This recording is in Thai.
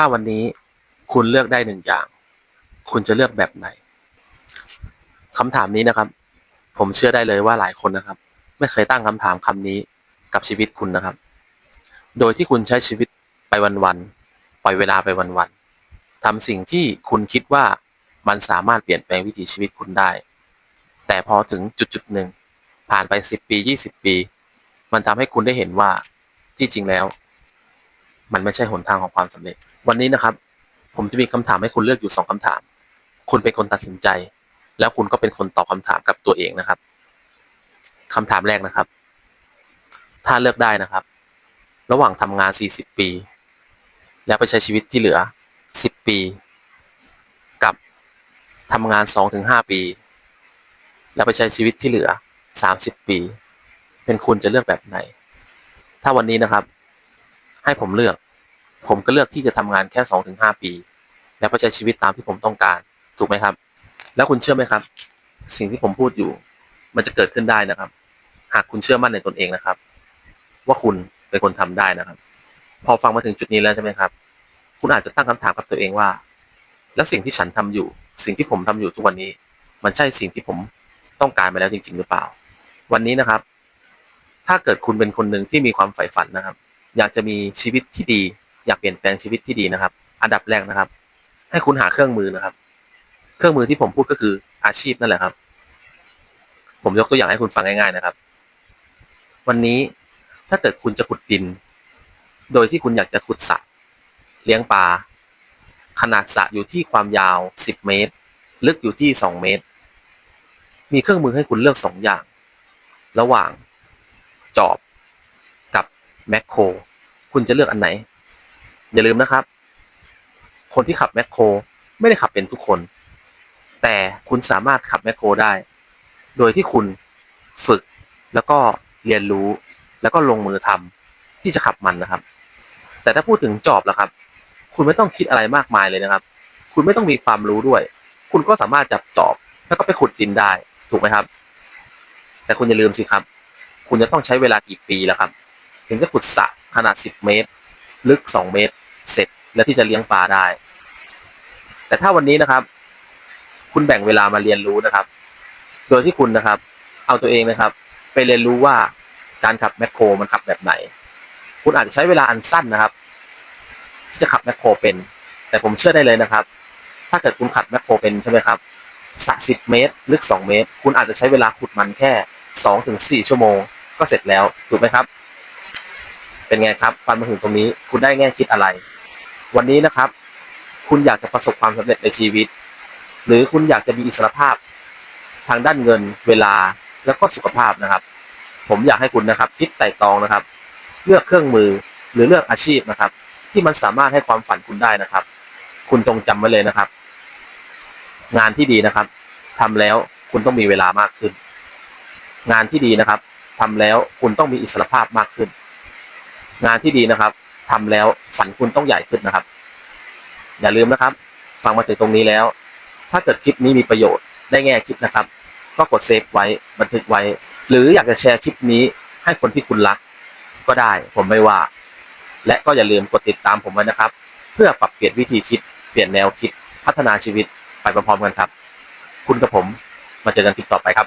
าวันนี้คุณเลือกได้หนึ่งอย่าง คุณจะเลือกแบบไหนคำถามนี้นะครับ ผมเชื่อได้เลยว่าหลายคนนะครับ ไม่เคยตั้งคำถามคำนี้กับชีวิตคุณนะครับ โดยที่คุณใช้ชีวิตไปวันๆปล่อยเวลาไปวันๆทำสิ่งที่คุณคิดว่ามันสามารถเปลี่ยนแปลงวิถีชีวิตคุณได้ แต่พอถึงจุดๆหนึ่งผ่านไปสิบปียี่สิบปี มันทำให้คุณได้เห็นว่าที่จริงแล้ว มันไม่ใช่หนทางของความสำเร็จ วันนี้นะครับ ผมจะมีคำถามให้คุณเลือกอยู่สองคำถาม คุณเป็นคนตัดสินใจ แล้วคุณก็เป็นคนตอบคำถามกับตัวเองนะครับคำถามแรกนะครับ ถ้าเลือกได้นะครับ ระหว่างทำงาน 40 ปี แล้วไปใช้ชีวิตที่เหลือ 10 ปี กับทำงาน 2-5 ปี แล้วไปใช้ชีวิตที่เหลือ 30 ปี เป็นคุณจะเลือกแบบไหน ถ้าวันนี้นะครับ ให้ผมเลือก ผมก็เลือกที่จะทำงานแค่2-5ปี แล้วไปใช้ชีวิตตามที่ผมต้องการ ถูกไหมครับ แล้วคุณเชื่อไหมครับ สิ่งที่ผมพูดอยู่ มันจะเกิดขึ้นได้นะครับ หากคุณเชื่อมั่นในตนเองนะครับ ว่าคุณเป็นคนทำได้นะครับ พอฟังมาถึงจุดนี้แล้วใช่ไหมครับ คุณอาจจะตั้งคำถามกับตัวเองว่า แล้วสิ่งที่ฉันทำอยู่ สิ่งที่ผมทำอยู่ทุกวันนี้ มันใช่สิ่งที่ผมต้องการมาแล้วจริง ๆ หรือเปล่า วันนี้นะครับ ถ้าเกิดคุณเป็นคนหนึ่งที่มีความใฝ่ฝันนะครับ อยากจะมีชีวิตที่ดี อยากเปลี่ยนแปลงชีวิตที่ดีนะครับ อันดับแรกนะครับ ให้คุณหาเครื่องมือนะครับ เครื่องมือที่ผมพูดก็คืออาชีพนั่นแหละครับ ผมยกตัวอย่างให้คุณฟังง่ายๆนะครับ วันนี้ถ้าเกิดคุณจะขุดดิน โดยที่คุณอยากจะขุดสระเลี้ยงปลาขนาดสระอยู่ที่ความยาว 10 เมตร ลึกอยู่ที่ 2 เมตร มีเครื่องมือให้คุณเลือก 2 อย่าง ระหว่างจอบกับ แมคโครคุณจะเลือกอันไหน อย่าลืมนะครับ คนที่ขับแมคโครไม่ได้ขับเป็นทุกคน แต่คุณสามารถขับแมคโครได้ โดยที่คุณฝึกแล้วก็เรียนรู้ แล้วก็ลงมือทำที่จะขับมันนะครับ แต่ถ้าพูดถึงจอบล่ะครับ คุณไม่ต้องคิดอะไรมากมายเลยนะครับ คุณไม่ต้องมีความรู้ด้วย คุณก็สามารถจับจอบแล้วก็ไปขุดดินได้ถูกไหมครับ แต่คุณอย่าลืมสิครับ คุณจะต้องใช้เวลากี่ปีแล้วครับ ถึงจะขุดสระขนาด 10 เมตร ลึก 2 เมตร เสร็จแล้วที่จะเลี้ยงปลาได้ แต่ถ้าวันนี้นะครับ คุณแบ่งเวลามาเรียนรู้นะครับ โดยที่คุณนะครับ เอาตัวเองนะครับ ไปเรียนรู้ว่าการขับแมคโครมันขับแบบไหน คุณอาจจะใช้เวลาอันสั้นนะครับที่จะขับแมคโครเป็น แต่ผมเชื่อได้เลยนะครับ ถ้าเกิดคุณขับแมคโครเป็นใช่ไหมครับสระสิบเมตร ลึกสองเมตร คุณอาจจะใช้เวลาขุดมันแค่สองถึงสี่ชั่วโมง ก็เสร็จแล้ว ถูกไหมครับ เป็นไงครับ ฟันมาถึงตรงนี้ คุณได้แง่คิดอะไร วันนี้นะครับ คุณอยากจะประสบความสำเร็จในชีวิต หรือคุณอยากจะมีอิสรภาพ ทางด้านเงิน เวลาแล้วก็สุขภาพนะครับ ผมอยากให้คุณนะครับ คิดไต่ตองนะครับ เลือกเครื่องมือหรือเลือกอาชีพนะครับ ที่มันสามารถให้ความฝันคุณได้นะครับ คุณจงจำไว้เลยนะครับ งานที่ดีนะครับทำแล้วคุณต้องมีเวลามากขึ้น งานที่ดีนะครับทำแล้วคุณต้องมีอิสรภาพมากขึ้น งานที่ดีนะครับทำแล้วฝันคุณต้องใหญ่ขึ้นนะครับ อย่าลืมนะครับ ฟังมาถึงตรงนี้แล้ว ถ้าเกิดคลิปนี้มีประโยชน์ได้แง่คิดนะครับ ก็กดเซฟไว้บันทึกไว้ หรืออยากจะแชร์คลิปนี้ให้คนที่คุณรัก ก็ได้ผมไม่ว่า และก็อย่าลืมกดติดตามผมไว้นะครับ เพื่อปรับเปลี่ยนวิธีคิดเปลี่ยนแนวคิดพัฒนาชีวิตไปพร้อมๆกันครับ คุณกับผมมาเจอกันคลิปต่อไปครับ